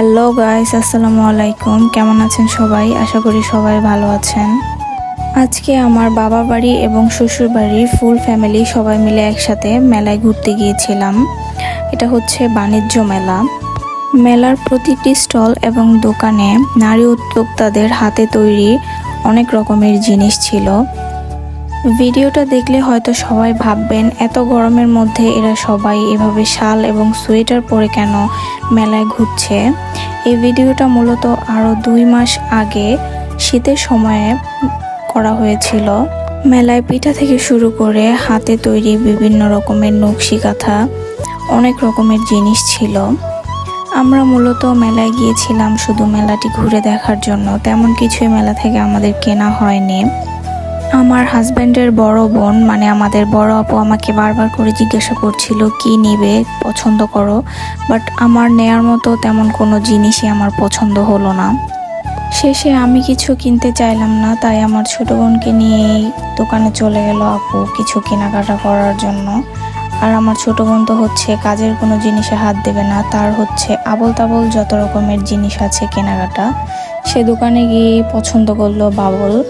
Hello guys, আসসালামু আলাইকুম। কেমন আছেন সবাই? আশা করি সবাই ভালো আছেন। আজকে আমার বাবা বাড়ি এবং শ্বশুর বাড়ির ফুল ফ্যামিলি সবাই মিলে একসাথে মেলায় ঘুরতে গিয়েছিলাম। এটা হচ্ছে বাণিজ্য মেলা। মেলার প্রতিটি স্টল এবং দোকানে নারী উদ্যোক্তাদের হাতে তৈরি অনেক রকমের জিনিস ছিল। ভিডিওটা দেখলে হয়তো সবাই ভাববেন, এত গরমের মধ্যে এরা সবাই এভাবে শাল এবং সোয়েটার পরে কেন মেলায় ঘুরছে? এই ভিডিওটা মূলত আরও দুই মাস আগে শীতের সময়ে করা হয়েছিল। মেলায় পিঠা থেকে শুরু করে হাতে তৈরি বিভিন্ন রকমের নকশি কাঁথা অনেক রকমের জিনিস ছিল। আমরা মূলত মেলায় গিয়েছিলাম শুধু মেলাটি ঘুরে দেখার জন্য, তেমন কিছুই মেলা থেকে আমাদের কেনা হয়নি। আমার হাজব্যান্ডের বড় বোন মানে আমাদের বড় আপু আমাকে বারবার করে জিজ্ঞাসা করছিল, কি নেবে? পছন্দ করো? বাট আমার নেয়ার মতো তেমন কোনো জিনিসই আমার পছন্দ হলো না। শেষে আমি কিছু কিনতে চাইলাম না, তাই আমার ছোট বোনকে নিয়ে এই দোকানে চলে গেল আপু কিছু কেনাকাটা করার জন্য। আর আমার ছোট বোন তো হচ্ছে কাজের কোনো জিনিসে হাত দেবে না, তার হচ্ছে আবল তাবল যত রকমের জিনিস আছে কেনাকাটা। সে দোকানে গিয়ে পছন্দ করল বাবল।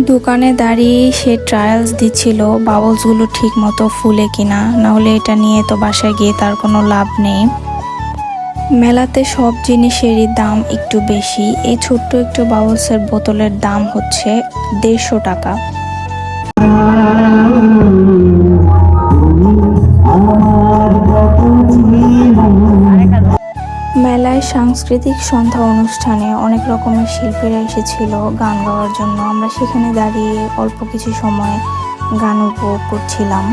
দোকানে দাঁড়িয়ে সে ট্রায়ালস দিচ্ছিল, বাবলসগুলো ঠিক মতো ফুলে কিনা, নাহলে এটা নিয়ে তো বাসায় গিয়ে তার কোনো লাভ নেই। মেলাতে সব জিনিসেরই দাম একটু বেশি, এই ছোট্ট একটু বাবলসের বোতলের দাম হচ্ছে দেড়শো টাকা। মেলায় সাংস্কৃতিক সন্ধ্যা অনুষ্ঠানে অনেক রকমের শিল্পীরা এসেছিল গান গাওয়ার জন্য। আমরা সেখানে দাঁড়িয়ে অল্প কিছু সময় গান উপভোগ করছিলাম।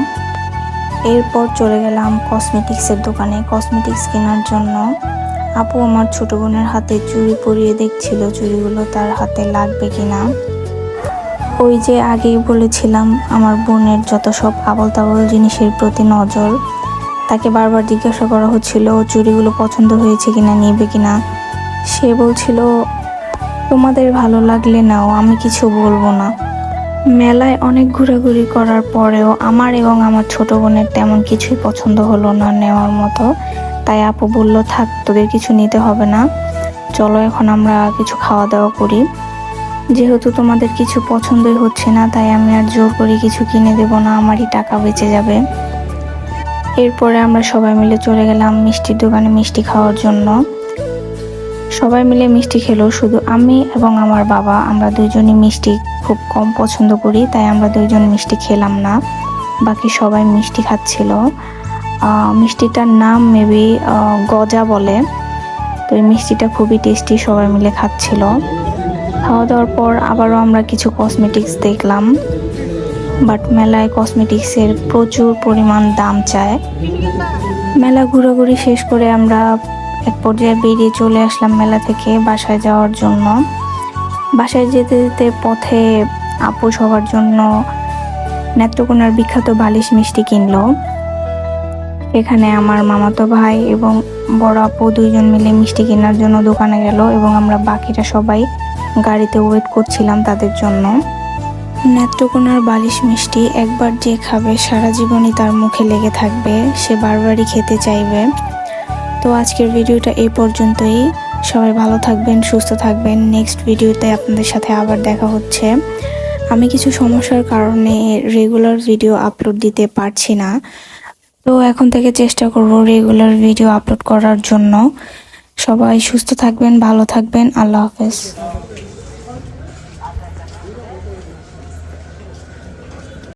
এরপর চলে গেলাম কসমেটিক্সের দোকানে। কসমেটিক্স কেনার জন্য আপু আমার ছোট বোনের হাতে চুড়ি পরিয়ে দেখছিল, চুড়িগুলো তার হাতে লাগবে কিনা। ওই যে আগেই বলেছিলাম, আমার বোনের যত সব আবল তাবল জিনিসের প্রতি নজর তাকে বারবার জিজ্ঞাসা করা হচ্ছিল চুড়িগুলো পছন্দ হয়েছে কিনা, নিবে কিনা? সে বলছিল, তোমাদের ভালো লাগলে নাও, আমি কিছু বলব না। মেলায় অনেক ঘোরাঘুরি করার পরেও আমার এবং আমার ছোট বোনের তেমন কিছুই পছন্দ হলো না নেওয়ার মতো। তাই আপু বলল, থাক, তোদের কিছু নিতে হবে না। চলো এখন আমরা কিছু খাওয়া দাওয়া করি। যেহেতু তোমাদের কিছু পছন্দই হচ্ছে না, তাই আমি আর জোর করে কিছু কিনে দেবো না, আমারই টাকা বেঁচে যাবে। এরপরে আমরা সবাই মিলে চলে গেলাম মিষ্টির দোকানে মিষ্টি খাওয়ার জন্য। সবাই মিলে মিষ্টি খেলো, শুধু আমি এবং আমার বাবা। আমরা দুইজনই মিষ্টি খুব কম পছন্দ করি, তাই আমরা দুইজন মিষ্টি খেলাম না। বাকি সবাই মিষ্টি খাচ্ছিল। মিষ্টিটার নাম মেবি গজা বলে। তো এই মিষ্টিটা খুবই টেস্টি, সবাই মিলে খাচ্ছিল। খাওয়া দাওয়ার পর আবারও আমরা কিছু কসমেটিক্স দেখলাম। বাট মেলায় কসমেটিক্সের প্রচুর পরিমাণ দাম চায়। মেলা ঘোরাঘুরি শেষ করে আমরা এক পর্যায়ে বেরিয়ে চলে আসলাম মেলা থেকে বাসায় যাওয়ার জন্য। বাসায় যেতে যেতে পথে আপু সবার জন্য নেত্রকোনার বিখ্যাত বালিশ মিষ্টি কিনলো। এখানে আমার মামাতো ভাই এবং বড় আপু দুইজন মিলে মিষ্টি কেনার জন্য দোকানে গেল এবং আমরা বাকিটা সবাই গাড়িতে ওয়েট করছিলাম তাদের জন্য। নেত্রকোনার বালিশ মিষ্টি একবার যে খাবে, সারা জীবনই তার মুখে লেগে থাকবে, সে বারবারই খেতে চাইবে। তো আজকের ভিডিওটা এই পর্যন্তই। সবাই ভালো থাকবেন, সুস্থ থাকবেন। নেক্সট ভিডিওতে আপনাদের সাথে আবার দেখা হচ্ছে। আমি কিছু সমস্যার কারণে রেগুলার ভিডিও আপলোড দিতে পারছি না। তো এখন থেকে চেষ্টা করব রেগুলার ভিডিও আপলোড করার জন্য। সবাই সুস্থ থাকবেন, ভালো থাকবেন। আল্লাহ হাফেজ।